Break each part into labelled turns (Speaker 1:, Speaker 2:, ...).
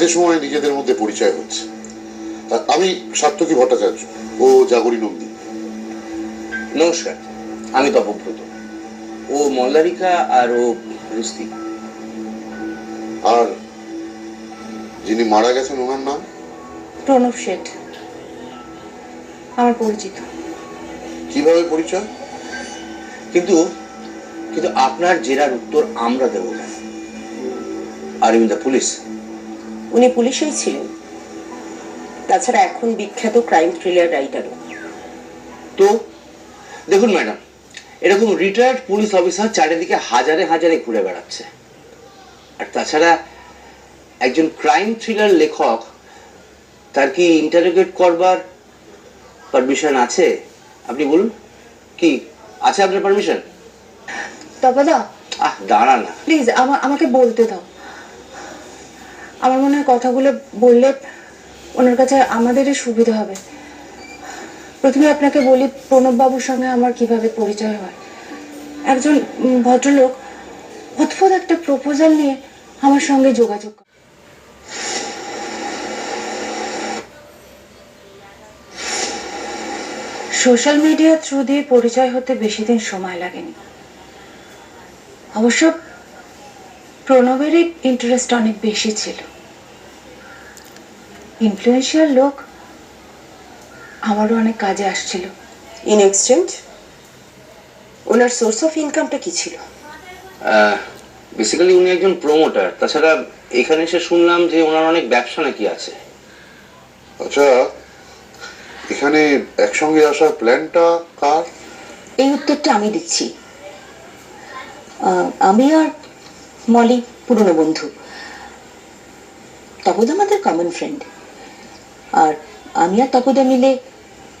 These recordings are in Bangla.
Speaker 1: মাঝে সময় নিজেদের মধ্যে পরিচয় হচ্ছে। আমি সাত্তকী ভট্টাচার্য ও জাগরী নন্দী।
Speaker 2: নমস্কার আমি তপব্রত। ও মল্লারিকা আর ও রুস্তি।
Speaker 1: আর যিনি মারা গেছেন ওনার নাম?
Speaker 3: প্রণব শেঠ। আমার পরিচিত।
Speaker 1: কীভাবে পরিচয়?
Speaker 2: কিন্তু কিন্তু আপনার জেরার উত্তর আমরা দেব না আর ইন দ্য পুলিশ।
Speaker 3: উনি পুলিশেই ছিলেন। তাছাড়া এখন বিখ্যাত ক্রাইম থ্রিলার রাইটারও।
Speaker 2: তো দেখুন ম্যাডাম এরকম রিটায়ার্ড পুলিশ অফিসার চারিদিকে হাজারে হাজারে ঘুরে বেড়াচ্ছে। আর তাছাড়া একজন ক্রাইম থ্রিলার লেখক তার কি ইন্টারোগেট করবার পারমিশন আছে? আপনি বলুন কি আছে আপনার পারমিশন
Speaker 3: তপদা
Speaker 2: আহ দাঁড়া না।
Speaker 3: প্লিজ আমাকে বলতে দাও। আমার মনে হয় কথাগুলো বললে ওনার কাছে আমাদেরই সুবিধা হবে। প্রথমে আপনাকে বলি, প্রণববাবুর সঙ্গে আমার কীভাবে পরিচয় হয়। একজন ভদ্রলোক অদ্ভুত একটা প্রপোজাল নিয়ে আমার সঙ্গে যোগাযোগ। সোশ্যাল মিডিয়া থ্রু দিয়ে পরিচয় হতে বেশি দিন সময় লাগেনি। অবশ্য প্রণবেরই ইন্টারেস্ট অনেক বেশি ছিল। ইনফ্লুয়েন্সিয়াল লোক আমারও অনেক কাজে আসছিল।
Speaker 4: ইন এক্সচেঞ্জ ওনার সোর্স অফ ইনকামটা কি ছিল?
Speaker 2: বেসিক্যালি উনি একজন প্রমোটার তাছাড়া এখানে এসে শুনলাম যে ওনার অনেক ব্যবসা নাকি আছে।
Speaker 1: আচ্ছা এখানে একসঙ্গে আসার প্ল্যানটা কার?
Speaker 3: এই উত্তরটা আমি দিচ্ছি। আহ, আমি আর মলি পুরনো বন্ধু। তপদ আমাদের কমন ফ্রেন্ড আর আমি আর তপদা মিলে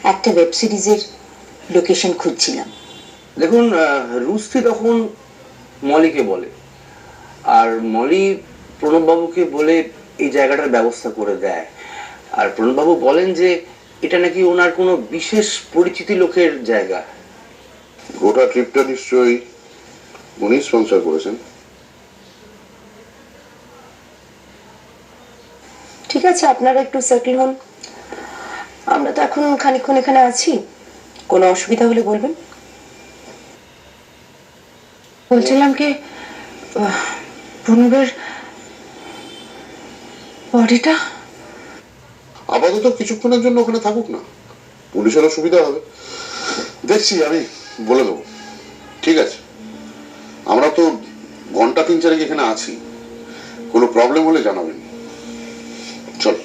Speaker 3: একটা ওয়েব সিরিজের লোকেশন খুঁজছিলাম।
Speaker 2: দেখুন আহ, রুস্তি তখন মলিকে বলে। আর মলি প্রণববাবুকে বলে এই জায়গাটার ব্যবস্থা করে দেয়। আর প্রণববাবু বলেন যে এটা নাকি ওনার কোনো বিশেষ পরিচিতি লোকের জায়গা।
Speaker 1: গোটা ট্রিপটা নিশ্চয়ই উনি স্পন্সর করেছেন।
Speaker 4: ঠিক আছে, আপনারা একটু সেটেল হন। আমরা তো এখন খানিকক্ষণ এখানে আছি। কোনো অসুবিধা হলে বলবেন।
Speaker 3: বলছিলাম কি প্রণবের বডিটা?
Speaker 1: আপাতত কিছুক্ষণের জন্য ওখানে থাকুক না। পুলিশেরও সুবিধা হবে। দেখছি, আমি বলে দেবো। ঠিক আছে। আমরা তো ঘণ্টা তিন চারেক এখানে আছি। কোনো প্রবলেম হলে জানাবেন। ちょ。